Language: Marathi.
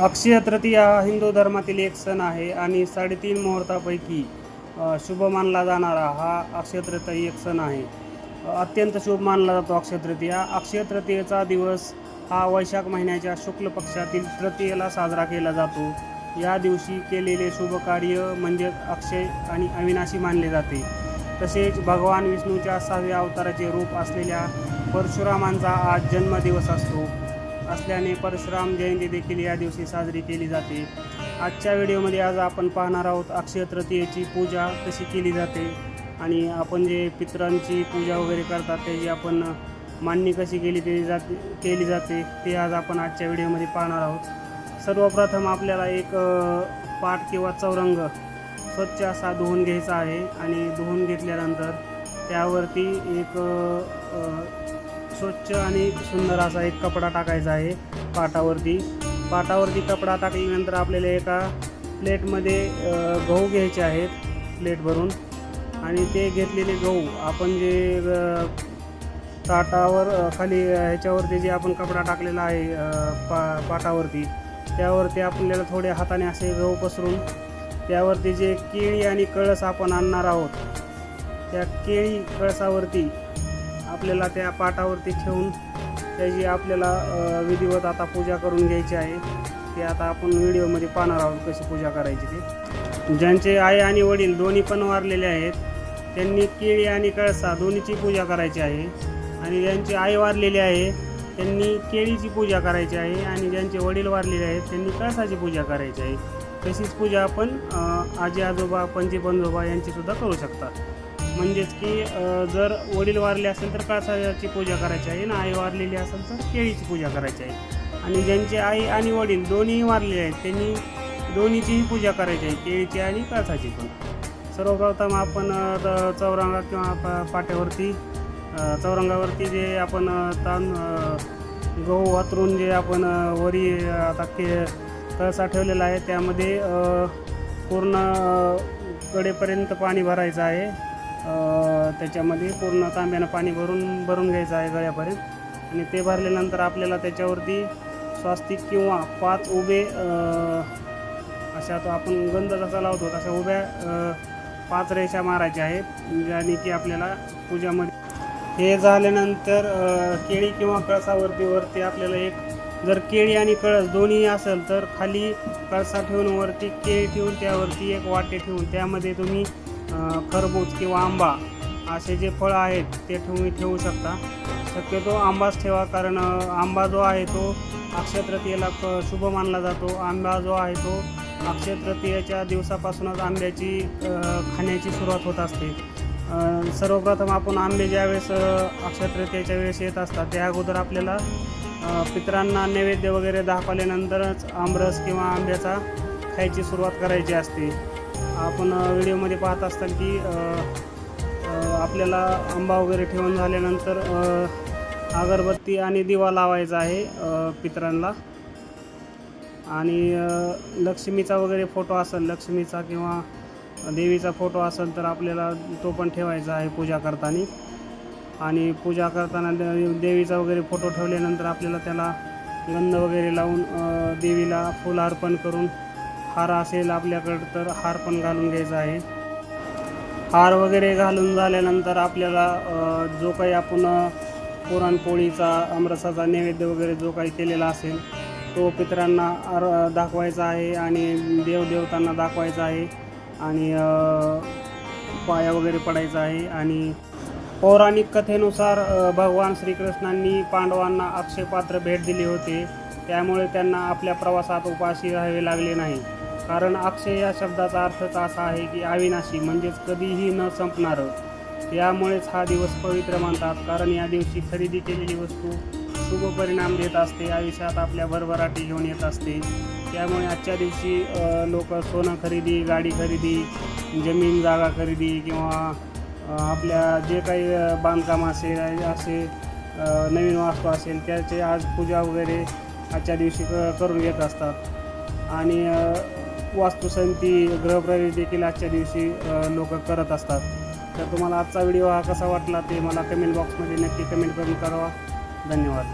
अक्षय तृतीया हा हिंदू धर्मातील एक सण आहे आणि साडेतीन मुहूर्तापैकी शुभ मानला जाणारा हा अक्षय तृतीय एक सण आहे. अत्यंत शुभ मानला जातो अक्षय तृतीया. अक्षय तृतीयेचा दिवस हा वैशाख महिन्याच्या शुक्ल पक्षातील तृतीयेला साजरा केला जातो. या दिवशी केलेले शुभ कार्य म्हणजे अक्षय आणि अविनाशी मानले जाते. तसेच भगवान विष्णूच्या सहाव्या अवताराचे रूप असलेल्या परशुरामांचा आज जन्मदिवस असतो. असल्याने परशुराम जयंती देखील या दिवशी साजरी केली जाते. आजच्या व्हिडिओमध्ये आज आपण पाहणार आहोत अक्षय तृतीयेची पूजा कशी केली जाते आणि आपण जे पितरांची पूजा वगैरे करतात त्याची आपण मांडणी कशी केली केली जाते केली जाते ते आज आपण आजच्या व्हिडिओमध्ये पाहणार आहोत. सर्वप्रथम आपल्याला एक पाट किंवा चौरंग स्वच्छ असा धुवून घ्यायचा आहे आणि धुवून घेतल्यानंतर त्यावरती एक स्वच्छ आणि सुंदर असा एक कपडा टाकायचा आहे पाटावरती. पाटावरती कपडा टाकल्यानंतर आपल्याला एका प्लेटमध्ये गहू घ्यायचे आहेत प्लेट भरून. आणि ते घेतलेले गहू आपण जे ताटावर खाली ह्याच्यावरती जे आपण कपडा टाकलेला आहे पा पाटावरती त्यावरती आपल्याला थोडे हाताने असे गहू पसरून त्यावरती जे केळी आणि कळस आपण आणणार आहोत त्या केळी कळसावरती आपल्याला त्या पाटावरती ठेवून त्याची आपल्याला विधिवत आता पूजा करून घ्यायची आहे. ते आता आपण व्हिडिओमध्ये पाहणार आहोत कशी पूजा करायची ते. ज्यांचे आई आणि वडील दोन्ही पण वारलेले आहेत त्यांनी केळी आणि कळसा दोन्हीची पूजा करायची आहे. आणि ज्यांची आई वारलेली आहे त्यांनी केळीची पूजा करायची आहे. आणि ज्यांचे वडील वारलेले आहेत त्यांनी कळसाची पूजा करायची आहे. तशीच पूजा आपण आजी आजोबा पणजी पंजोबा यांची सुद्धा करू शकतात म्हणजेच की जर वडील वारले असेल तर कळसाची पूजा करायची आहे आणि आई वारलेली असेल तर केळीची पूजा करायची आहे. आणि ज्यांचे आई आणि वडील दोन्ही वारलेले आहेत त्यांनी दोन्हीचीही पूजा करायची आहे केळीची आणि कळसाची पण. सर्वप्रथम आपण चौरंगा किंवा पा पाट्यावरती चौरंगावरती जे आपण तान गहू वातरून जे आपण वरी आता के कळसा ठेवलेला आहे त्यामध्ये पूर्ण कडेपर्यंत पाणी भरायचं आहे. त्याच्यामध्ये पूर्ण तांब्यानं पाणी भरून भरून घ्यायचं आहे गळ्यापर्यंत. आणि ते भरल्यानंतर आपल्याला त्याच्यावरती स्वास्तिक किंवा पाच उभे अशा तो आपण गंध जसा लावतो तशा उभ्या पाच रेषा मारायच्या आहेत ज्याने की आपल्याला पूजामध्ये हे झाल्यानंतर केळी किंवा कळसावरती वरती आपल्याला एक जर केळी आणि कळस दोन्ही असेल तर खाली कळसा ठेवून वरती केळी ठेवून त्यावरती एक वाटे ठेवून त्यामध्ये तुम्ही खरबूज किंवा आंबा असे जे फळं आहेत ते तुम्ही ठेवू शकता. शक्यतो आंबाच ठेवा कारण आंबा जो आहे तो अक्षय तृतीयेला क- शुभ मानला जातो. आंबा जो आहे तो अक्षय तृतीयेच्या दिवसापासूनच आंब्याची खाण्याची सुरुवात होत असते. सर्वप्रथम आपण आंबे ज्यावेळेस अ, अक्षय तृतीयेच्या वेळेस येत असतात त्या अगोदर आपल्याला पितरांना नैवेद्य वगैरे दाखवल्यानंतरच आमरस किंवा आंब्याचा खायची सुरुवात करायची असते. आपण व्हिडिओमध्ये पाहत असताल की आपल्याला आंबा वगैरे ठेवून झाल्यानंतर अगरबत्ती आणि दिवा लावायचा आहे पितरांना. आणि लक्ष्मीचा वगैरे फोटो असेल लक्ष्मीचा किंवा देवीचा फोटो असेल तर आपल्याला तो पण ठेवायचा आहे पूजा करताना. आणि पूजा करताना दे- देवीचा वगैरे फोटो ठेवल्यानंतर आपल्याला त्याला गंध वगैरे लावून देवीला फुल अर्पण करून हार असेल आपल्याकडं तर हार पण घालून घ्यायचा आहे. हार वगैरे घालून झाल्यानंतर आपल्याला जो काही आपण पुरणपोळीचा अमरसाचा नैवेद्य वगैरे जो काही केलेला असेल तो पितरांना आर दाखवायचा आहे आणि देवदेवतांना दाखवायचा आहे आणि पाया वगैरे पडायचा आहे आणि पौराणिक कथेनुसार भगवान श्रीकृष्णांनी पांडवांना अक्षयपात्र भेट दिली होते. त्यामुळे त्यांना आपल्या प्रवासात उपाशी राहावे लागले नाही. कारण अक्षय या शब्दाचा अर्थच असा आहे की अविनाशी म्हणजेच कधीही न संपणारं. यामुळेच हा दिवस पवित्र मानतात. कारण या दिवशी खरेदी केलेली वस्तू शुभ परिणाम देत असते. आयुष्यात आपल्या भरभराटी घेऊन येत असते. त्यामुळे आजच्या दिवशी लोक सोनं खरेदी गाडी खरेदी जमीन जागा खरेदी किंवा आपल्या जे काही बांधकाम असेल असे नवीन वास्तू असेल त्याचे आज पूजा वगैरे आजच्या दिवशी करून घेत असतात. आणि वास्तुसंती ग्रहप्रवेश देखील आजच्या दिवशी लोक करत असतात. तर तुम्हाला आजचा व्हिडिओ हा कसा वाटला ते मला कमेंट बॉक्समध्ये नक्की कमेंट करून करावा धन्यवाद.